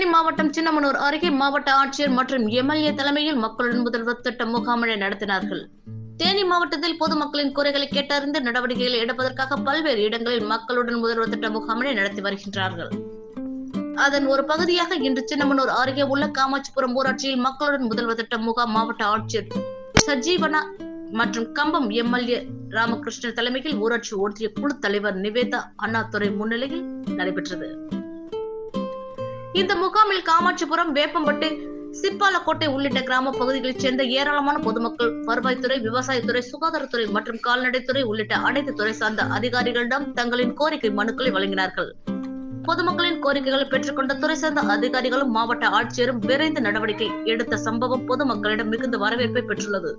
தேனி மாவட்டம் சின்னமனூர் அருகே மாவட்ட ஆட்சியர் மற்றும் எம்எல்ஏ தலைமையில் மக்களுடன் முதல்வர் திட்ட முகாமினை நடத்தினார்கள். தேனி மாவட்டத்தில் பொதுமக்களின் குறைகளை கேட்டறிந்து நடவடிக்கைகளை எடுப்பதற்காக பல்வேறு இடங்களில் மக்களுடன் முதல்வர் திட்ட முகாமினை நடத்தி வருகின்றார்கள். அதன் ஒரு பகுதியாக இன்று சின்னமனூர் அருகே உள்ள காமாட்சிபுரம் ஊராட்சியில் மக்களுடன் முதல்வர் திட்ட முகாம் மாவட்ட ஆட்சியர் சஜீவனா மற்றும் கம்பம் எம்எல்ஏ ராமகிருஷ்ணன் தலைமையில் ஊராட்சி ஒன்றிய குழு தலைவர் நிவேதா அண்ணாதுரை முன்னிலையில் நடைபெற்றது. இந்த முகாமில் காமாட்சிபுரம் வேப்பம்பட்டு சிப்பாலக்கோட்டை உள்ளிட்ட கிராம பகுதிகளைச் சேர்ந்த ஏராளமான பொதுமக்கள் வருவாய்த்துறை விவசாயத்துறை சுகாதாரத்துறை மற்றும் கால்நடைத்துறை உள்ளிட்ட அனைத்து துறை சார்ந்த அதிகாரிகளிடம் தங்களின் கோரிக்கை மனுக்களை வழங்கினார்கள். பொதுமக்களின் கோரிக்கைகளை பெற்றுக்கொண்ட துறை சார்ந்த அதிகாரிகளும் மாவட்ட ஆட்சியரும் விரைந்து நடவடிக்கை எடுத்த சம்பவம் பொதுமக்களிடம் மிகுந்த வரவேற்பை பெற்றுள்ளது.